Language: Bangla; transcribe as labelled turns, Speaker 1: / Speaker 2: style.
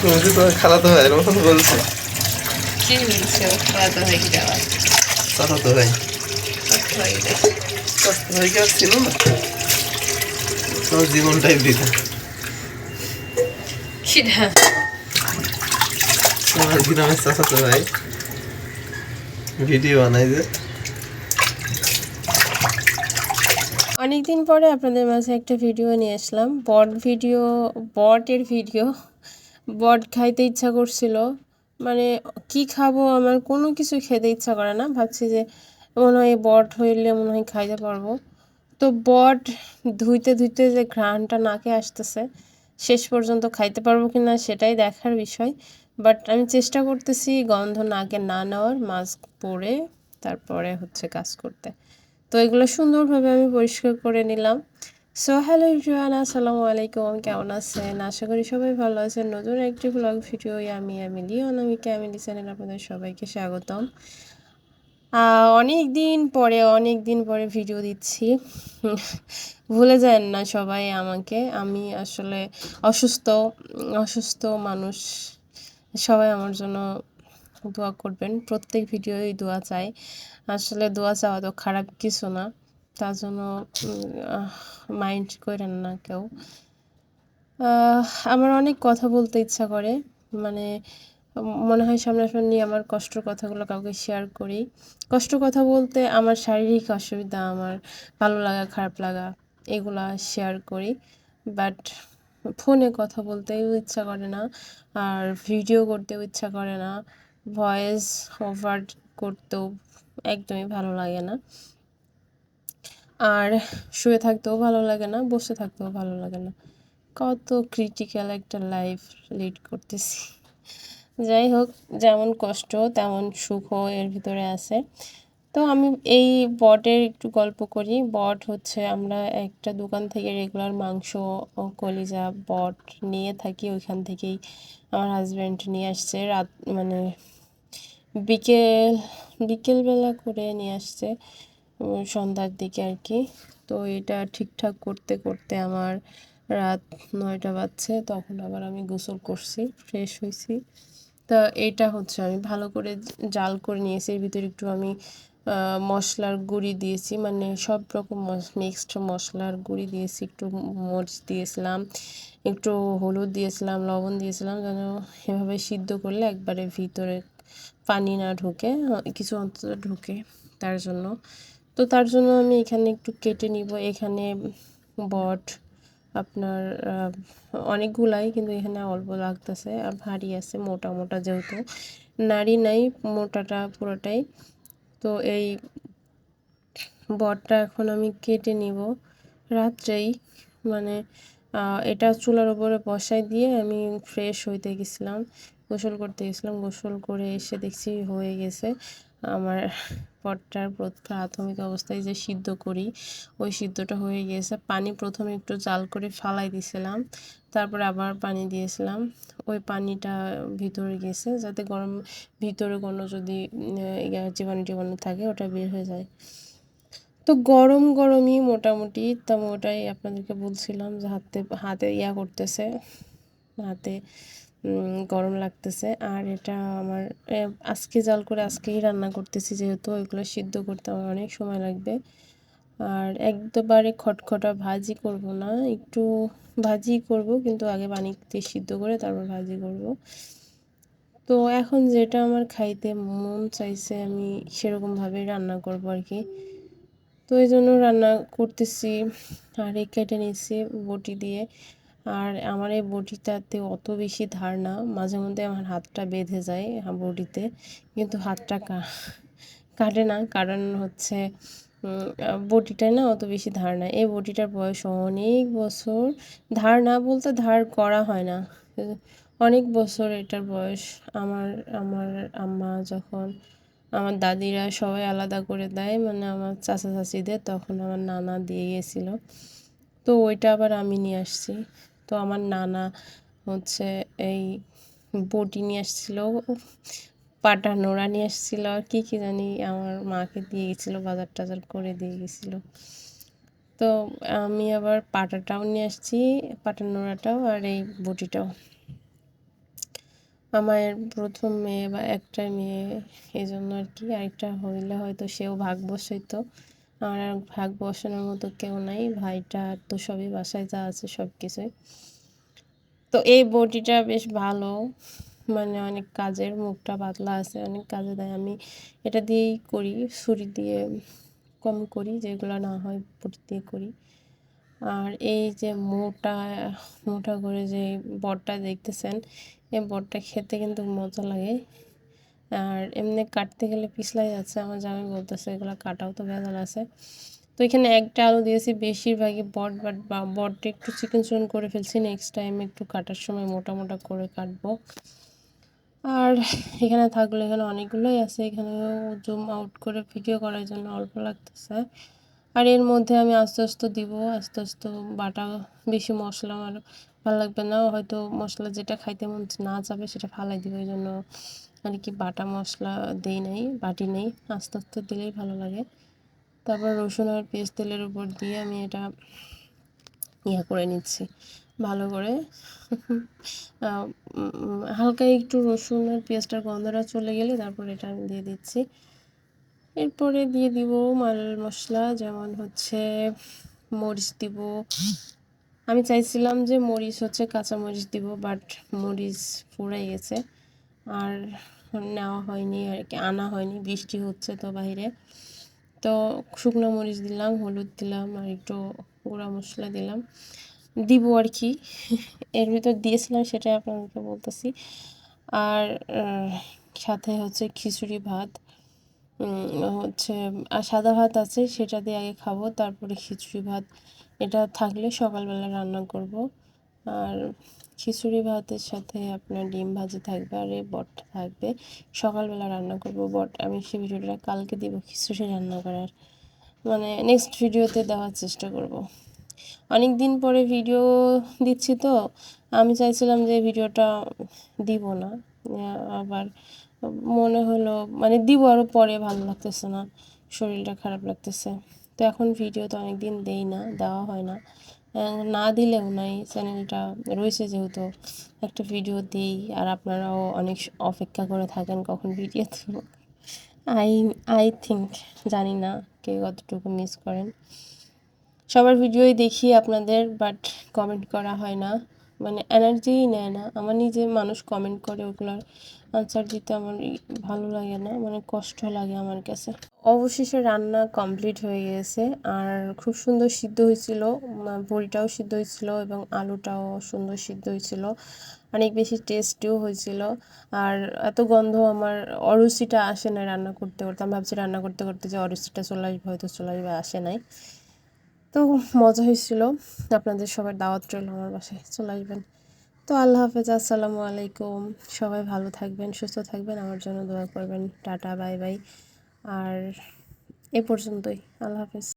Speaker 1: তুমি তোমার খালাতো ভাইয়ের মতন বলছো।
Speaker 2: কি বলছো খাওয়া যাওয়া?
Speaker 1: চাচাতো ভাই। ভাই কি আর ছিল না? তোমার জীবনটাই বৃথা।
Speaker 2: কিরা
Speaker 1: তোমার গ্রামের চাচাতো ভাই ভিডিও বানাই যে।
Speaker 3: অনেকদিন পরে আপনাদের মাঝে একটা ভিডিও নিয়ে আসলাম। বট ভিডিও বটের ভিডিও। বট খাইতে ইচ্ছা করছিল। মানে কি খাব, আমার কোনো কিছু খেতে ইচ্ছা করে না। ভাবছি যে মনে হয় বট হইলে মনে হয় খাইতে পারব। তো বট ধুইতে ধুইতে যে ঘ্রাণটা নাকে আসতেছে, শেষ পর্যন্ত খাইতে পারব কি না সেটাই দেখার বিষয়। বাট আমি চেষ্টা করতেছি গন্ধ নাকে না নেওয়ার, মাস্ক পরে তারপরে হচ্ছে কাজ করতে। তো এগুলো সুন্দরভাবে আমি পরিষ্কার করে নিলাম। সো হ্যালো ইভরিওয়ান আসসালামু আলাইকুম, কেমন আছেন? আশা করি সবাই ভালো আছেন। নতুন একটি ব্লগ ভিডিও আমি আমি লিওন আমি ক্যামিলি চ্যানেল আপনাদের সবাইকে স্বাগতম। অনেক দিন পরে অনেক দিন পরে ভিডিও দিচ্ছি। ভুলে যান না সবাই আমাকে। আমি আসলে অসুস্থ অসুস্থ মানুষ। সবাই আমার জন্য দোয়া করবেন। প্রত্যেক ভিডিওই দোয়া চাই। আসলে দোয়া চাওয়া তো খারাপ কিছু না। তার জন্য মাইন্ড করেন না কেউ। আমার অনেক কথা বলতে ইচ্ছা করে। মানে মনে হয় সামনাসামনি আমার কষ্টের কথাগুলো কাউকে শেয়ার করি। কষ্ট কথা বলতে আমার শারীরিক অসুবিধা, আমার ভালো লাগা, খারাপ লাগা, এগুলা শেয়ার করি। বাট ফোনে কথা বলতেও ইচ্ছা করে না, আর ভিডিও করতেও ইচ্ছা করে না। ভয়েস ওভার করতেও একদমই ভালো লাগে না। আর শুয়ে থাকতেও ভালো লাগে না, বসে থাকতেও ভালো লাগে না। কত ক্রিটিক্যাল একটা লাইফ লিড করতেছি। যাই হোক, যেমন কষ্ট, তেমন সুখও এর ভিতরে আছে। তো আমি এই বটের একটু গল্প করি। বট হচ্ছে আমরা একটা দোকান থেকে রেগুলার মাংস কলিজা বট নিয়ে থাকি। ওইখান থেকেই আমার হাজব্যান্ড নিয়ে আসছে। রাত মানে বিকেল, বিকেলবেলা করে নিয়ে আসছে। সন্ধ্যার দিকে আর কি। তো এটা ঠিকঠাক করতে করতে আমার রাত নয়টা বাজছে, তখন আবার আমি গোসল করছি, ফ্রেশ হয়েছি তা এটা হচ্ছে, আমি ভালো করে জাল করে নিয়েছি, এর ভিতরে একটু আমি মশলার গুঁড়ি দিয়েছি মানে সব রকম মিক্সড মশলার গুঁড়ি দিয়েছি, একটু মরিচ দিয়েছিলাম, একটু হলুদ দিয়েছিলাম, লবণ দিয়েছিলাম, যেন এভাবে সিদ্ধ করলে একবারে ভিতরে পানি না ঢুকে, কিছু অন্তত ঢুকে, তার জন্য। তো তার জন্য আমি এখানে একটু কেটে নিব। এখানে বট, আপনার অনেকগুলাই, কিন্তু এখানে অল্প লাগতেছে। আর ভারী আছে, মোটা মোটা যেহেতু। নাড়ি নাই, মোটাটা পুরোটাই। তো এই বটটা এখন আমি কেটে নিব রাত্রেই। মানে এটা চুলার উপরে বসাই দিয়ে আমি ফ্রেশ হইতে গেছিলাম। গোসল করতে গেছিলাম। গোসল করে এসে দেখছি হয়ে গেছে। আমার পটটার প্র- প্রাথমিক অবস্থায় যে সিদ্ধ করি, ওই সিদ্ধটা হয়ে গিয়েছে। পানি প্রথমে একটু জাল করে ফালাই দিয়েছিলাম তারপরে আবার পানি দিয়েছিলাম। ওই পানিটা ভিতরে গেছে, যাতে গরম ভিতরে কোনো যদি জীবাণু টিবাণু থাকে, ওটা বের হয়ে যায়। তো গরম গরমই মোটামুটি, তো ওটাই আপনাদেরকে বলছিলাম যে হাতে হাতে ইয়া করতেছে। হাতে গরম লাগতেছে। আর এটা আমার আজকে জাল করে আজকেই রান্না করতেছি যেহেতু, ওইগুলো সিদ্ধ করতে আমার অনেক সময় লাগবে। আর একবারে খটখটা ভাজি করব না, একটু ভাজি করব, কিন্তু আগে পানি দিয়ে সিদ্ধ করে তারপর ভাজি করব। তো এখন যেটা আমার খাইতে মন চাইছে, আমি সেরকমভাবেই রান্না করব আর কি। তো এই জন্য রান্না করতেছি, আর এই কেটে নিচ্ছি বটি দিয়ে। আর আমার এই বটিটাতে অত বেশি ধার না, মাঝে মধ্যে আমার হাতটা বেঁধে যায় বটিতে কিন্তু হাতটা কাটে না। কারণ হচ্ছে বটিটায় না অত বেশি ধার না এই বটিটার বয়স অনেক বছর, ধার না বলতে ধার করা হয় না। অনেক বছর এটার বয়স আমার আমার আম্মা যখন আমার দাদিরা সবাই আলাদা করে দেয় মানে আমার চাচা চাচিদের তখন আমার নানা দিয়ে গেছিল। তো ওইটা আবার আমি নিয়ে আসছি। তো আমার নানা হচ্ছে এই বটি নিয়ে আসছিল পাটা নোড়া নিয়ে আসছিল, আর কী কী জানি আমার মাকে দিয়ে গেছিল, বাজার টাজার করে দিয়ে গেছিল। তো আমি আবার পাটাটাও নিয়ে আসছি পাটা নোড়াটাও আর এই বটিটাও। আমার প্রথম মেয়ে বা একটা মেয়ে এই জন্য আর কি আরেকটা হইলে হয়তো সেও ভাগ বসাইতো। আমার আর ভাগ বসানোর মতো কেউ নাই। ভাইটা তো সবই বাসায় যা আছে সব কিছুই তো এই বটিটা বেশ ভালো। মানে অনেক কাজের, মুখটা পাতলা আছে, অনেক কাজে দেয়। আমি এটা দিয়েই করি, ছুরি দিয়ে কম করি, যেগুলো না হয় বটি দিয়ে করি। আর এই যে মোটা মোটা করে যে বটটা দেখতেছেন, এই বটটা খেতে কিন্তু মজা লাগে। আর এমনি কাটতে গেলে পিছলাই যাচ্ছে, আমার জামাই বলতেছে, এগুলো কাটাও তো ভেজাল আছে। তো এখানে একটা আলু দিয়েছি, বেশিরভাগই বট, বাট বা বটটা একটু চিকেন চিকেন করে ফেলছি নেক্সট টাইম একটু কাটার সময় মোটা মোটা করে কাটবো। আর এখানে থাকলে এখানে অনেকগুলোই আছে, এখানে জুম আউট করে ভিডিও করার জন্য অল্প লাগতেছে। আর এর মধ্যে আমি আস্তে আস্তে দিব, আস্তে আস্তে বাটা বেশি মশলা আমার ভালো লাগবে না, হয়তো মশলা যেটা খাইতে মন না যাবে সেটা ফালাই দিব, এই জন্য আর কি বাটা মশলা দেই নাই, বাটি নেই, আস্তে আস্তে দিলেই ভালো লাগে। তারপর রসুন আর পেঁয়াজ তেলের উপর দিয়ে আমি এটা ইয়া করে নিচ্ছি, ভালো করে। হালকা একটু রসুন আর পেঁয়াজটার গন্ধটা চলে গেলে তারপর এটা আমি দিয়ে দিচ্ছি। এরপরে দিয়ে দিব মাল মশলা, যেমন হচ্ছে মরিচ দিব। আমি চাইছিলাম যে মরিচ হচ্ছে কাঁচা মরিচ দিব, বাট মরিচ পুড়ে গেছে। আর নেওয়া হয়নি, আর কি আনা হয়নি, বৃষ্টি হচ্ছে তো বাইরে। তো শুকনো মরিচ দিলাম, হলুদ দিলাম, আর একটু গুঁড়া মশলা দিলাম। দিব আর কি, এর ভিতর দিয়েছিলাম সেটাই আপনাদেরকে বলতেছি। আর সাথে হচ্ছে খিচুড়ি ভাত হচ্ছে, আর সাদা ভাত আছে সেটা দিয়ে আগে খাব, তারপরে খিচুড়ি ভাত। এটা থাকলে সকালবেলা রান্না করব। আর খিচুড়ি ভাতের সাথে আপনার ডিম ভাজি থাকবে আর এই বটটা থাকবে। সকালবেলা রান্না করব বট, আমি সেই ভিডিওটা কালকে দিব খিচুড়ি রান্না করার। মানে নেক্সট ভিডিওতে দেওয়ার চেষ্টা করব। অনেক দিন পরে ভিডিও দিচ্ছি তো, আমি চাইছিলাম যে ভিডিওটা দিব না। আবার মনে হলো মানে দিব আরও পরে, ভালো লাগতেছে না, শরীরটা খারাপ লাগতেছে। তো এখন ভিডিও তো অনেক দিন দেই না, দেওয়া হয় না। না দিলেও নাই চ্যানেলটা রয়েছে যেহেতু। একটা ভিডিও দিই, আর আপনারাও অনেক অপেক্ষা করে থাকেন কখন ভিডিও দেব আই আই থিঙ্ক জানি না কে কতটুকু মিস করেন। সবার ভিডিওই দেখি আপনাদের বাট কমেন্ট করা হয় না। মানে এনার্জিই নেয় না। আমার নিজে মানুষ কমেন্ট করে ওগুলোর আনসার দিতে আমার ভালো লাগে না মানে কষ্ট লাগে আমার কাছে। অবশেষে রান্না কমপ্লিট হয়ে গেছে, আর খুব সুন্দর সিদ্ধ হয়েছিল বড়িটাও সিদ্ধ হয়েছিল এবং আলুটাও সুন্দর সিদ্ধ হয়েছিল। অনেক বেশি টেস্টিও হয়েছিল, আর এত গন্ধ আমার অরুচিটা আসে না রান্না করতে করতে। আমি ভাবছি রান্না করতে করতে যে অরুচিটা চলে আসবে, হয়তো চলে আসবে, আসে নাই। তো মজা হয়েছিল, আপনাদের সবার দাওয়াত রইল আমার বাসায়, চলে আসবেন। তো আল্লাহ হাফেজ, আসসালামু আলাইকুম। সবাই ভালো থাকবেন, সুস্থ থাকবেন। আমার জন্য দোয়া করবেন। Tata, bye bye. আর এ পর্যন্তই। আল্লাহ হাফেজ।